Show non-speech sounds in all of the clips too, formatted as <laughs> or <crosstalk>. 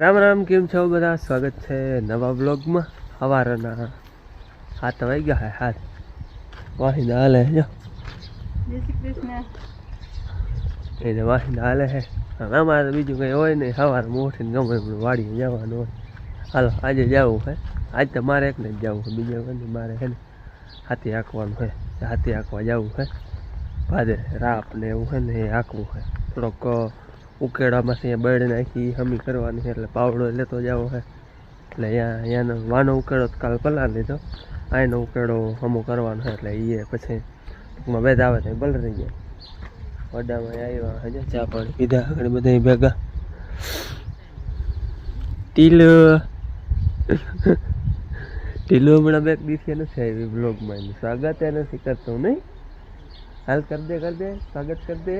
રામ રામ કેમ છો બધા? સ્વાગત છે નવા બ્લોગમાં સવારના હાથ વાઈ ગયા. હે હાથ વાહિંદા હાલે જો. એને વાહિંદા હાલે હે. અમારે બીજું કંઈ હોય નહીં. સવારે ઉઠીને ગમે એમનું વાડીએ જવાનું હોય. હાલો આજે જવું હે. આજ તો મારે એકને જ જવું છે બીજા કોઈ મારે હે ને હાથી હાંકવાનું છે હાથી હાંકવા જવું હે. ભાદે રાપ ને એવું છે ને એ હાંકવું હે. થોડોક ઉકેડામાંથી અહીંયા બળ નાખી હમી કરવાની છે, એટલે પાવડો લેતો જાવો છે એટલે અહીંયા, અહીંયાનો વાનો ઉકેડો કાલ પલાર લીધો. આનો ઉકેડો હમો કરવાનો છે એટલે એ પછી ટૂંકમાં વેદ આવે તો બલ રહી જાય. વડામાં આવ્યા હજે ચા પાણી પીધા આગળ બધા ભેગા. ટીલ, ટીલો હમણાં બે દિવસે નથી આવી બ્લોગમાં સ્વાગત એ નથી કરતો, નહીં? હાલ કર દે કર દે. સ્વાગત કર દે.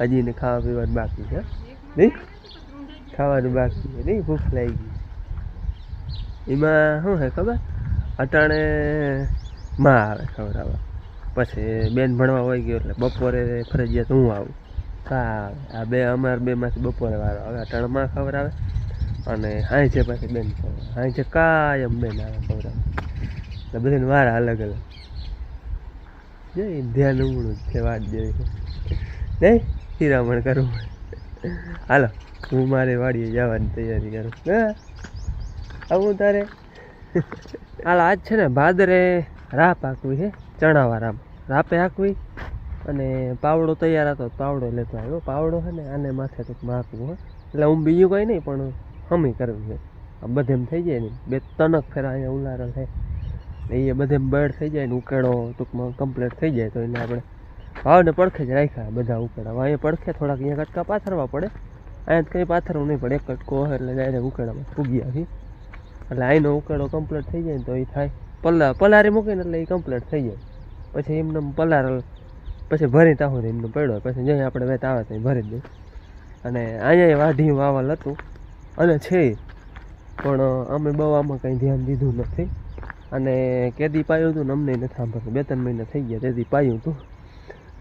હજી એને ખાવા પીવાનું બાકી છે નહીં? ખાવાનું બાકી છે, નહીં? ભૂખ લાગી ગઈ એમાં શું છે ખબર? અટાણે માં આવે ખવડાવવા. પછી બેન ભણવા હોય ગયો એટલે બપોરે ફરજિયાત હું આવું. હા આ બે, અમાર બે માંથી બપોરે વારો આવે. અટાણે માં ખવડાવે અને છે પછી બેન ખવડાવે. છે કાયમ બેન આવે ખવડાવે એટલે બધાને વારા અલગ અલગ. ધ્યાન ઉમળું જ છે, વાત જેવી નહીં? હિરામણ કરવું હાલો, હું મારે વાડીએ જવાની તૈયારી કરું. હા? આવું તારે? હાલ, આજ છે ને ભાદરે રાપ આંકવી છે, ચણાવા રાપ. રાપે હાંકવી અને પાવડો તૈયાર હતો પાવડો લેતો આવ્યો. પાવડો છે ને આને માથે ટૂંકમાં માપવું હોય. એટલે હું બીજું કંઈ નહીં, પણ હમી કરવી છે. આ બધે થઈ જાય ને. બે તનક ફેરા અહીંયા ઉલારો થાય એ બધે બળ થઈ જાય ને ઉકેડો ટૂંકમાં કમ્પ્લીટ થઈ જાય તો એને આપણે ભાવને પડખે જ રાખ્યા બધા ઉકેડા હવે અહીંયા પડખે થોડાક અહીંયા કટકા પાથરવા પડે. અહીંયા કંઈ પાથરવું નહીં પડે. એક કટકો હોય એટલે ડાયરેક્ટ ઉકેડામાં ફૂગી આવી એટલે અહીંનો ઉકેડો કમ્પ્લીટ થઈ જાય ને તો એ થાય. પલ્લા પલારી મૂકીને એટલે એ કમ્પ્લીટ થઈ જાય. પછી એમને પલાર પછી ભરી તાહું એમનો પડ્યો પછી જઈ આપણે વેત આવે ત્યાં ભરી દઈએ અને અહીંયા વાઢી વાવલ હતું. અને છે પણ અમે બહુ આમાં કંઈ ધ્યાન દીધું નથી. અને કેદી પાયું હતું ને અમને નથી સાંભળ્યું બે, ત્રણ મહિના થઈ ગયા. તેથી પાયું હતું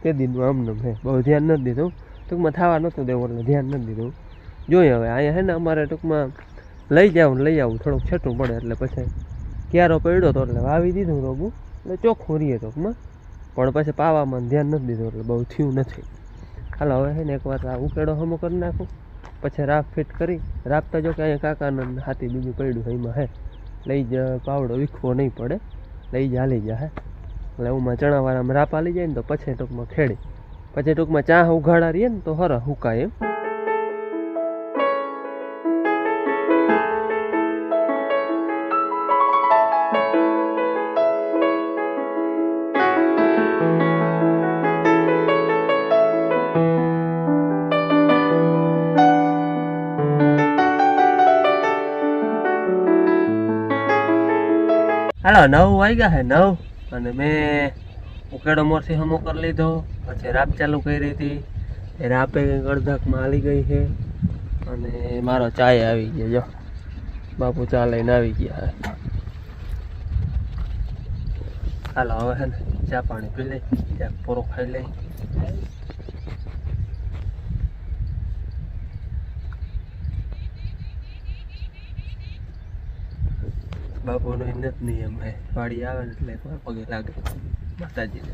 તે દીનું અમને મેં બહુ ધ્યાન નથી દીધું. ટૂંકમાં થવા નહોતું દેવું, એટલે ધ્યાન નથી દીધું. જોઈએ હવે, અહીંયા હે ને અમારે ટૂંકમાં લઈ જાવ લઈ આવું, થોડુંક છેટું પડે એટલે પછી ક્યારો પડ્યો હતો એટલે વાવી દીધું રોગું એટલે ચોખ્ખું રહીએ ટૂંકમાં. પણ પછી પાવામાં ધ્યાન નથી દીધું, એટલે બહુ થયું નથી. હાલો, હવે હે ને એકવાર આ ઉકેડો હમો કરી નાખું. પછી રાફ ફિટ કરી. રાખતા જો કે અહીંયા કાકાને હાથી બીજું પડ્યું એમાં હે. લઈ જ, પાવડો વીખવો નહીં પડે. લઈ જ હાલી જાય એટલે ઉમાં ચણાવાળામાં રાપ હાલી જાય ને તો પછી ટૂંકમાં ખેડી. પછી ટૂંકમાં ચા ઉઘાડા રહીએ ને તો હર હુકાય એમ. હાલો, નવ વાગ્યા હે, નવ. અને મેં ઉકેડો મોરથી હમો કરી લીધો. પછી રાપ ચાલુ કરી હતી. રાપે કંઈક અડધાકમાં ગઈ છે. અને મારો ચાય આવી ગયો, જો. બાપુ ચા લઈને આવી ગયા. હાલો, હવે છે ને ચા પાણી પી લઈ પૂરો ખાઈ લઈ બાપુનો એ નથી નિયમ હે. વાડી આવે એટલે પગે લાગે. માતાજીને.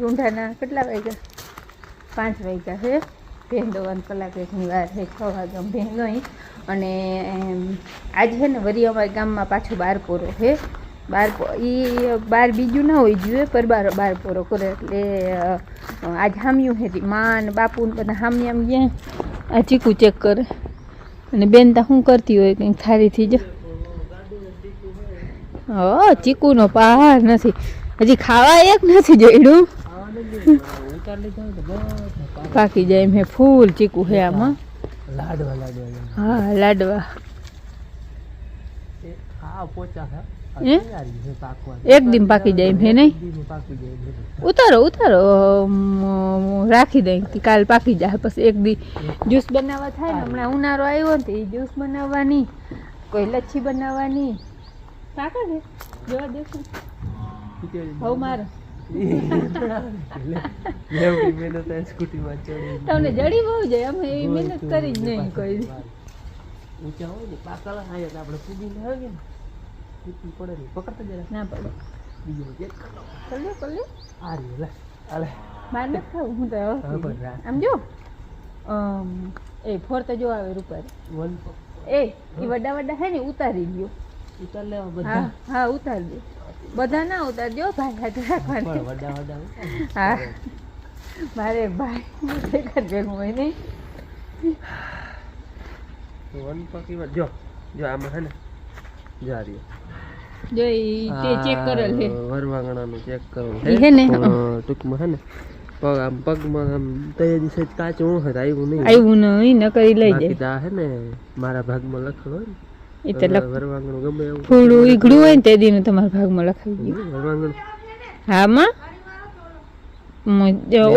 રૂંઢાના કેટલા વાગ્યા? પાંચ વાગ્યા છે ભેંડો દોવાનું કલાક એકની વાર છે છ વાગ્યા. ભેંડો ગઈ અને આજ છે ને વરી અમારા ગામમાં પાછો બાર પોરો છે બાર એ બાર બીજું ના હોય જોઈએ પર બાર બાર પોરો કરે. એટલે આજ હામ્યું છે માં ને બાપુ ને બધા હામી આમ ગયા. આ ચીકુ ચેક કરે. અને બેન તા શું કરતી હોય કંઈક થારીથી જ. હો ચીકુનો પાર નથી. હજી ખાવા એક નથી જોઈડું પાકી જાય એમ હે. ફૂલ ચીકુ હે આમાં. લાડવા લાડવા હા લાડવા. આ પોચા હે? એક દિન પાકી જાય હે નહીં. ઉતારો ઉતારો. રાખી દઈ કાલ પાકી જાય. પછી એક દી જ્યુસ બનાવવા થાય ને હમણાં ઉનાળો આવ્યો ને તો એ જ્યુસ બનાવવાની કોઈ લચ્છી બનાવવાની. પાકે જોવા દેખું હવ મારો. તમને જડી બહુ જાય અમે એવી મહેનત કરી જ નહીં કોઈ. ઊંચા હોય ને પાકળ તો આપણે આવીએ ને પડે ને પકડતા જરા. ના પડે. બીજો એક કલ્લે કલ્લે આ લે આલે મારે નથી ખાવું હું તો. આમ જો એ ફોર તો જો આવે રૂપારી. એ એ વડા વડા હે ને ઉતારી લ્યો ઉતાર લેવા બધા. હા ઉતાર દે બધા ના ઉતારજો ભાઈ હાથે રાખવાની. વડા વડા. હા. મારે ભાઈ ભેગા હોય નહીં વન પકી જો જો આમાં હે ને જા રહ્યો. જો ઈ તે ચેક કરેલ આ વરવાંગણાનું ચેક કરેલ ઈ હે ને, ટૂંકમાં હે ને પગ આમ પગમાં આમ તે સહેજ કાચું આવ્યું નહીં. આવ્યું નહીં ન કરી લઈ જાય. હે ને મારા ભાગમાં લખેલું હોય ને. તો તો ફૂડું ઈગડું હોય ને તે દીનું તમારા ભાગમાં લખાવી ગયું હા માં?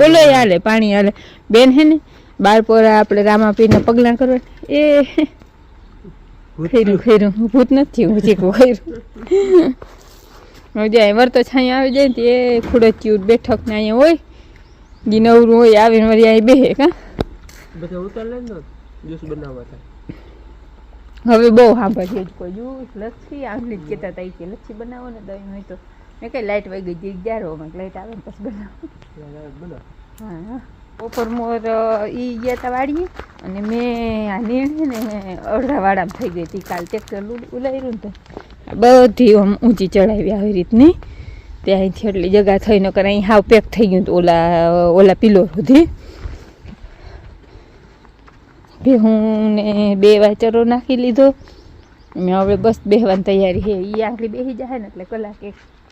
ઓલો હાલે પાણી હાલે. બેન હે ને બાર પોરા આપણે રામાપીરના પગલાં કરવા એ ખૈરું ખૈરું. ભૂત નથી હું ચીકું ખૈરું જાય વરતો છાંય આવી જાય ને એ ખુડચ્યું બેઠક ને અહીંયા હોય. જી નવરું હોય આવીને વળી અહીં બેહે કા? બધા ઉતાર લે ને જ્યુસ બનાવવા હવે બહુ સાંભળીએ. જ કોઈ જ્યુસ લચ્છી આંગળી જ કહેતા હતા કે લચ્છી બનાવો ને દહીં હોય તો. મેં કઈ લાઇટ વાગી ગઈ ગ્યારો માં લાઇટ આવે ને પછી બનાવો. હા. બપોર મોર એ ગયા તા વાડીએ અને મેં આ નીણ ને, અડધા વાડામાં થઈ ગઈ હતી. કાલ ટ્રેક્ટર ઉલાવ્યું ને તો બધી આમ ઊંચી ચડાવી આવી રીતની. ત્યાં અહીંથી એટલી જગા થઈ નકર અહીં હાવ પેક થઈ ગયું હતું ઓલા ઓલા પિલો સુધી. ભેહું બે વાચરો નાખી લીધો. મેં હવે બસ બેહવાની તૈયારી છે. એ આંગળી બેસી જાય ને એટલે કલાક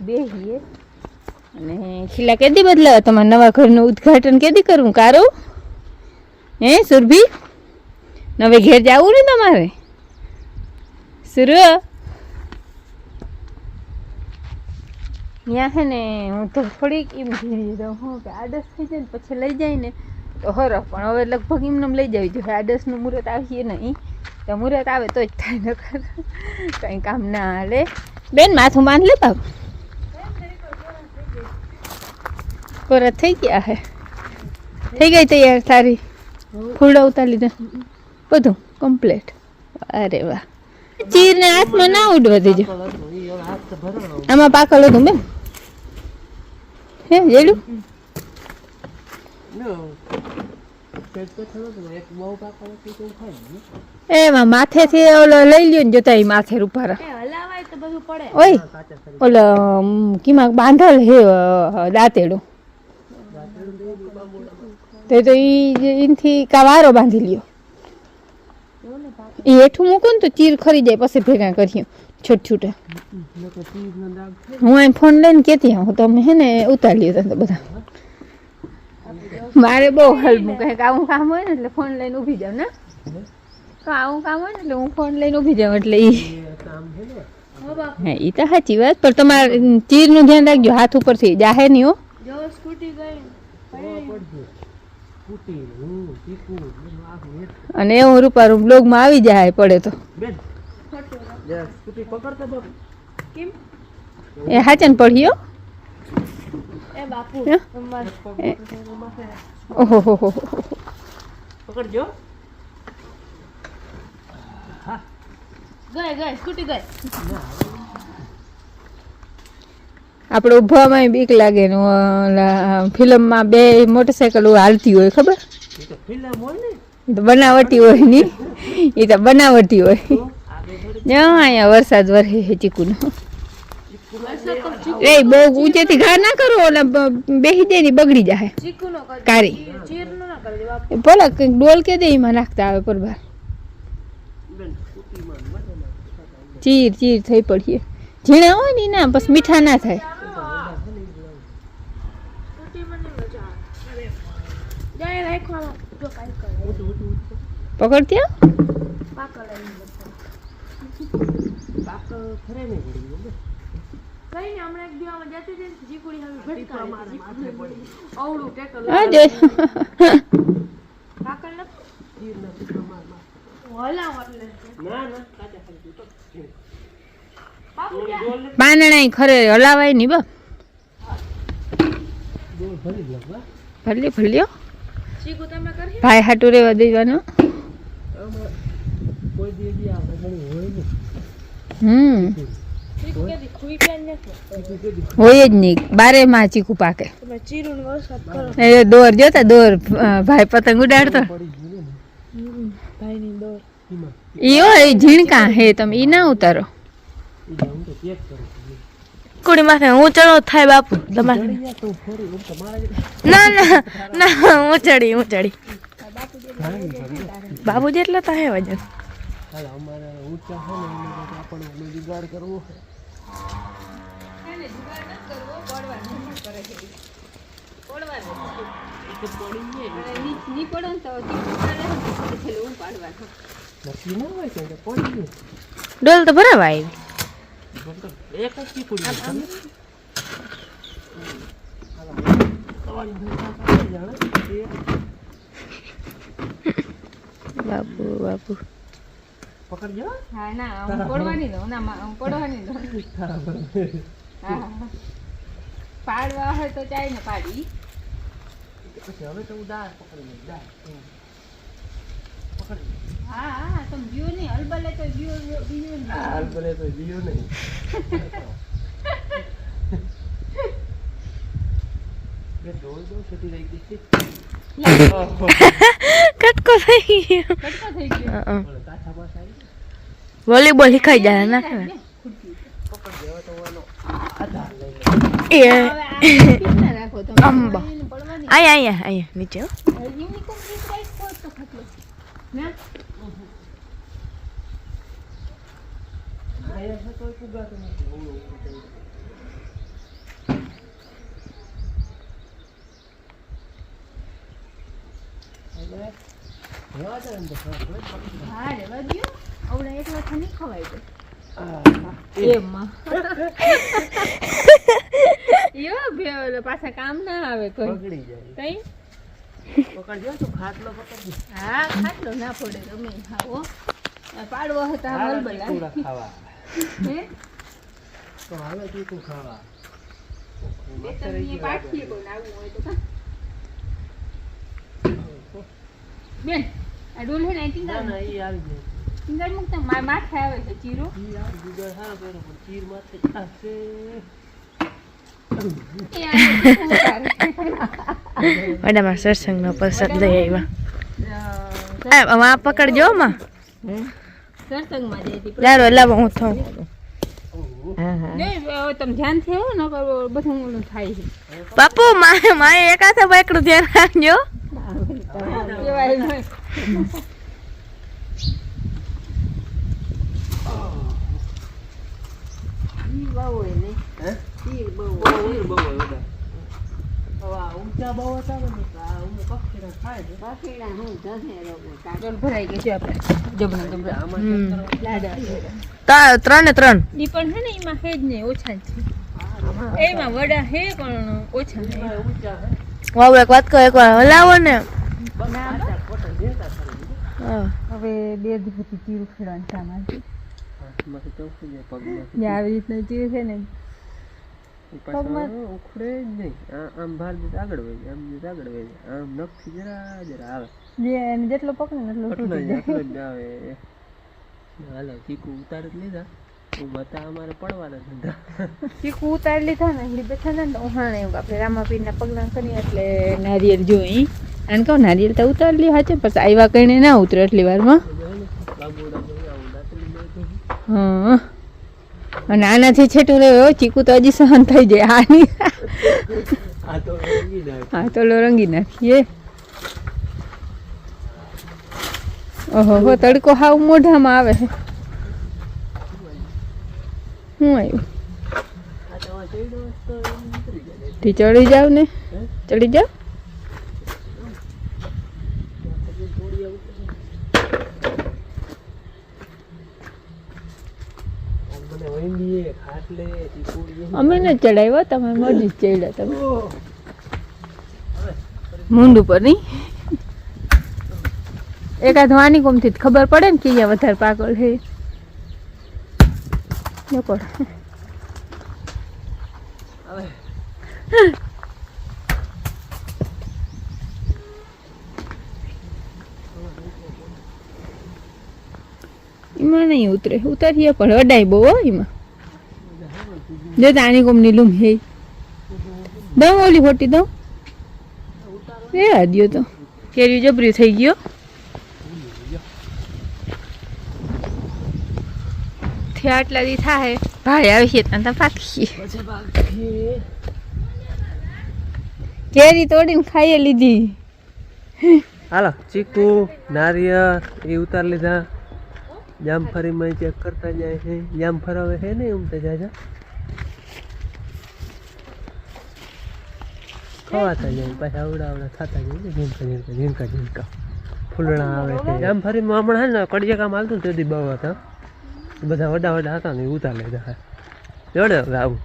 બેહીએ. અને ખીલા કેદી બદલાવા? તમારા નવા ઘરનું ઉદ્ઘાટન કેદી કરવું કારો? હે, સુરભી? નવે ઘેર જવું ને તમારે? સુર? ત્યાં છે ને, હું તો થોડીક એમ ઘેરી દઉં હું કે આડસ થઈ જાય ને પછી લઈ જાય ને. તો હરફ પણ હવે લગભગ એમને લઈ જવી જોઈએ. આડસનું મુહૂર્ત આવીએ નહીં. તો મુહૂર્ત આવે તો જ થાય, નકર કંઈ કામ ના હાલે. બેન, માથું બાંધ લે બાપ. કોરા થઈ ગયા હે. થઈ ગઈ તૈયાર તારી? ફૂલડા ઉતારી લીધા. બધું કમ્પ્લીટ. અરે વાહ. ચીરને હાથમાં ના ઉડવા દેજો. આમાં પાકલ હતું બેન. હે જેડું એમાં માથેથી ઓલો લઈ લ્યો ને જોતા માથે રૂપારા ઓય ઓલો કીમાં બાંધલ હે દાંતેડું તે તો ઈ એનથી કાવારો બાંધી લ્યો એ હેઠું મૂકો ને તો ચીર ખરી જાય પછી ભેગા કરીએ છૂટ છૂટા હું અહીં ફોન લઈને કેતી હું તમે હે ને ઉતારી લ્યો તમે બધા મારે બહુ હલવું. કંઈક આવું કામ હોય ને એટલે ફોન લઈને ઊભી જાવ ને? તો આવું કામ હોય ને એટલે હું ફોન લઈને ઊભી જાઉં એટલે ઈ. હા એ તો સાચી વાત પણ તમારે ચીરનું ધ્યાન રાખજો હાથ ઉપરથી. જાહે નહીં હો. અને સ્કૂટી હું એક અને એવું રૂપારું બ્લોગમાં આવી જાય પડે તો. એ હાચન પડ્યો? ઓહો હો? હો. પકડજો આપણે ઊભામાં બીક લાગે ને ઓલા ફિલ્મમાં બે મોટરસાયકલ હાલતી હોય ખબર? એ તો ફિલ્મ હોય ને. એ તો બનાવટી હોયની. એ તો બનાવટી હોય. અહીંયા વરસાદ વરસે છે ચીકુનો. એ બહુ ઊંચેથી ઘા ના કરો ઓલા બેહી બેસી જાય ને બગડી જાય કારી બોલા કંઈક ડોલ કે દે એમાં નાખતા આવે પર બાર ચીર ચીર થઈ પડીએ ઝીણા હોય ને ના બસ મીઠા ના થાય. પકડતી આવ? પાક ખરે નહીં ને ને? ના ના? પાનણાઈ ખરે હલાવાય નહીં બા. ભલે ભલ્યો ભાઈ હાટુ રેવા દેવાનો. ને. હમ. હોય જ નહીં બારે માં ચીકુ પાકે. તમે ચીરું ને વરસાદ કરો એ દોર જોતા દોર ભાઈ પતંગ ઉડાડતો. ઈ હોય ઝીણકા હે તમે ઈ ના ઉતારો. કુડી માથે હું ચડો થાય બાપુ તમારે. ના ના ના હું ચડી હું ચડી. બાબુ જેટલો તો વજન. હાલ અમારે ઊંચા છે ને આપણને જુગાડ કરવો છે. ડોલ તો ભરાવા આવી એક જ ચીકુડી બાપુ બાપુ પકડજો. હા ના હું પડવાની દઉં ના હું પડવાની દઉં હા. પાડવા હોય તો ચાય ને પાડી. પછી હવે તો હું દાળ પકડી લઈશ દાળ. પકડી હા હા તમે જીઓ નહીં અલબલે તો જીઓ બીજો હાલ અલબલે તો જીયો નહીં. <laughs> કટકો થઈ ગયો કટકો થઈ ગયો બોલો, કાચા પાછા આવી વોલીબોલ શીખાઈ જાય ના પકડ દેવા તો એનો આધાર લઈ લે એ હવે આ કેટલા રાખો તમે <laughs> અંબા. એને પડવાની અહીંયા અહીંયા અહીંયા નીચે હો. પાછા કામ ના આવે કોઈ પકડી જાય કઈ પકડજો તો ખાટલો પકડજો હા ખાટલો ના પડે તમે ખાવો પાડવો હતા હલબલા ખાવા હે તો હાલો ચીકુ ખાવા બે તમને. હોય તો કા બેન આ ડોલ હે ને ટીંગા ના ઈ આવી જાય ટીંગા મુકતા માર માથે આવે છે ચીરો. ઈ આ જુગાડ સારો કર્યો પણ ચીર માથે ખાશે એ આ શું કરે? વડામાં સત્સંગનો પ્રસાદ લઈ આવ્યા. અ, આ આ પકડજો માં સત્સંગમાં લારો લાવો હું થાઉં. નહીં, હવે તમે ધ્યાનથી આવો ને નકર બધું થાય છે. બાપુ મારે મારે એક હાથે એકડું ધ્યાન રાખજો. કેવાય નહીં. ત્રણે ત્રણ. ઈ પણ હે ને એમાં હે જ નહીં ઓછા છે. એમાં વડા હે પણ ઓછા ઊંચા છે. વાવ એક વાત કહો એકવાર હલાવો ને. બસ આટલા ખોટા દેતા ખાલી. હા. હવે બે દિવસથી ચીરું ખેડવાનું સામાન હાથમાંથી ચોખ્ખું જાય, પગમાંથી. જે આવી રીતના ચીર છે ને પગમાં- ઉખડે જ નહીં. આમ જતા આગળ વહી આમ જતા આગળ વહી આમ નખથી જરા જરા આવે. જે એને જેટલો પકડે ને એટલો તૂટી જાય આવે. હાલો, ચીકુ ઉતારી જ લીધા બતા અમારે પડવાના ધંધા ચીકુ ઉતારી લીધા ને એટલે બેઠા ને ઉહાણે એવું આપણે રામાપીરના પગલાં કરીએ એટલે નારિયેળ જોઈ અને કહું નારિયેલ તો ઉતારી લી હાચે પછી આવ્યા કઈને ના ઉતરે એટલી વારમાં. હા. અને આનાથી છેટું રહ્યો ચીકુ તો હજી સહન થઈ જાય આની. આ તો રંગી હા તો રંગી નાખીએ. ઓહો હો તડકો હાવ મોઢામાં આવે છે. શું આવ્યું ચડી જાવ ને? ચડી જાવ પછી થોડી આ ઉતરી. આમ મને વહીંદીએ ખાટ ફૂફલે ચીકુડી અમે ને ચડાવ્યો તમે મરજી ચડ્યા તમે. મુંડ ઉપર નહીં? એકાદ વાની કોમથી જ ખબર પડે ને કે અહીંયા વધારે પાગલ છે ન એમાં નહીં ઉતરે. ઉતરીએ પણ અડાય બહુ હો એમાં. જો તાણી કોમની લૂમ હે. દઉં ઓલી ખોટી દઉં? એ આદ્યો તો. કેરી જબરી થઈ ગયો. થયા આટલા દી થાય ભાડે આવી છે ત્યાં પાકી કેરી તોડીને ખાઈ લીધી. હાલો ચીકુ નારિયેળ એ ઉતાર લીધા. જામફળીમાં ચેક કરતા જાય છે. જામફળ હવે છે ને એમ તો ખવાતા જાય પાછા આવડા આવડા થતા જાય ઝીણકા ઝીણકા ઝીણકા ઝીણકા. ફૂલણા આવે છે. જામફળીમાં હમણાં હે ને કડિયા કામ હાલતું ને તેથી બહુ હતા. બધા વડા વડા હતા ને ઉતા ઉતાર લીધા જોડે હવે આવું.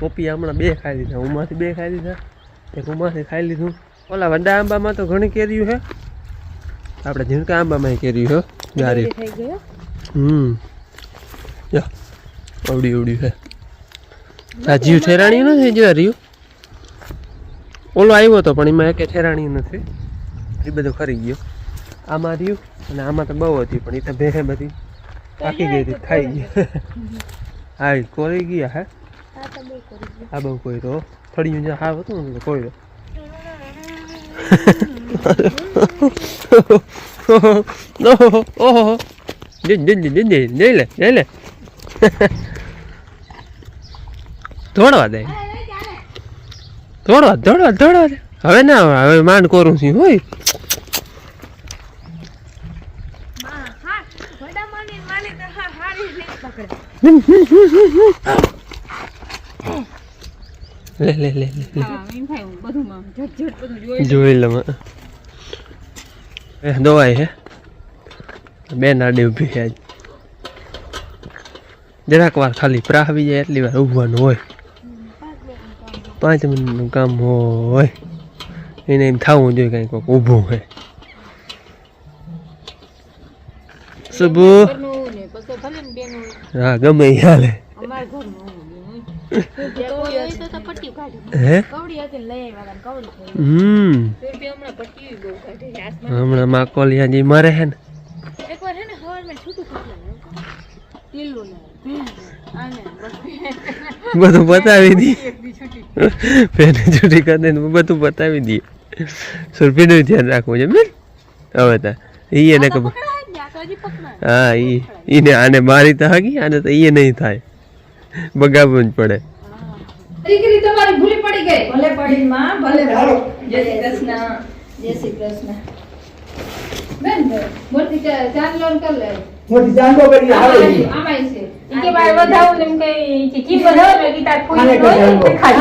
પોપી હમણાં બે ખાઈ દીધા ઉમાંથી બે ખાઈ દીધા એક ઉમાંથી ખાઈ લીધું. ઓલા વડા આંબામાં તો ઘણી કેરીયું છે. આપણે ઝીણકા આંબામાં કેરીયું છે જારી. થઈ ગયો હમ. જા અવડી અવડી છે. રાજીવ જીવ ઠેરાણી નથી જો રહ્યું? ઓલો આવ્યો હતો પણ એમાં એકે ઠેરાણી નથી. એ બધું ખરી ગયો. આમાં રહ્યું, અને આમાં તો બહુ હતી, પણ એ તો ભેરે બધી. પાકી ગઈ હતી, ખાઈ ગઈ. હા, એ કોરી ગયા, હે? આ બહુ કોઈ તો ફળિયું જ્યાં હાવ હતું ને કોઈ તો. ઓહો, જઈ જઈ જઈ જઈ લે જઈ લે. દોડવા દે. દોડવા દોડવા દોડવા હવે ના, હવે માંડ કરું છું, હોય. લે લે લે લે જોઈ લે એ દવાઈ હે. બે નાડી ઊભી છે જરાક વાર ખાલી પ્રા આવી જાય, એટલી વાર ઊભવાનું હોય. પાંચ મિનિટનું કામ હોય એને એમ થવું જોઈએ કંઈક કોઈક હોય સુબુ હા ગમે હાલે હમણાં માકોલિયા જી મરે હે ને બધું બતાવી દઈએ પેને છૂટી કરી દે બધું બતાવી દઈએ. સુરભીનું ધ્યાન રાખવું છે બેન. હવે તા ઈ એને ખબર હા ઈ ઈને આને મારી તો હગી આને તો ઈ નહીં થાય. બગાવવું જ પડે. દીકરી તમારી ભૂલી પડી ગઈ. ભલે પડી માં ભલે જય શ્રી કૃષ્ણ. જય શ્રી કૃષ્ણ. બેન મોટી ચા- લોન કર લે. મોટી ચાંદો કરી આવે છે. કે મારે વધાવું ને એમ કઈ કે જી વધાવો ને કી તાર હોય ને હા,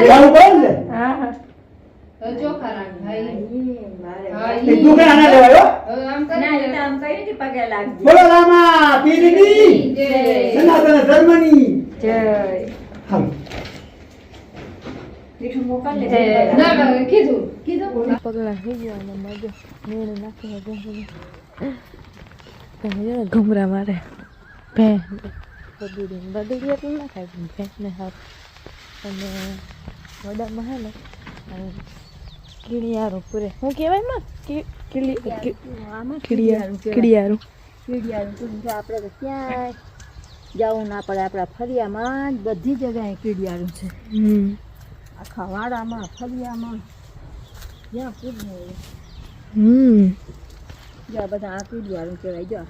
તો કરો હા હા. ચોખા રાણી હા, એ ઈ- દુકાન આને લેવાયો હવે આમ કરી બોલો રામા પીરની. જય. સનાતન ધર્મની. જય. હાલો. જય. ના ના કીધું કીધું. પગલા થઈ ગયા અને મજો મેળે નાખીને ઘૂંઘરી તમે ઘૂમરા મારે ભે બદુડી બધું એટલું ના ખાય પણ ભેંસને હાથ અને વડામાં હે ને કીડિયારું પૂરે. હું કહેવાયમાં કી- કીડી કી- કીડિયારું કીડિયારું. આપણે તો ક્યાંય જવું ના પડે આપણા ફરિયામાં જ બધી જગ્યાએ કીડિયારું છે. હમ. આખા વાડામાં ફરિયામાં જ્યાં પૂછવું હમ. જ્યાં બધા આ કીડિયારું કહેવાય. જો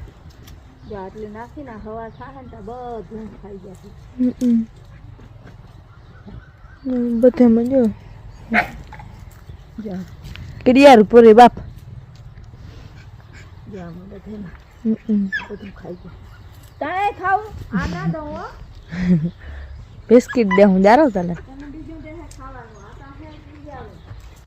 જો આટલી નાખીને હવા થાય ને બધું ખાઈ જાય હમ હમ. બધે મજો જો. કીડિયારું બાપ. બધું ખાઈ જાય તારે ખાવું આ ના દઉં <laughs> બિસ્કિટ દે હું જારો તને.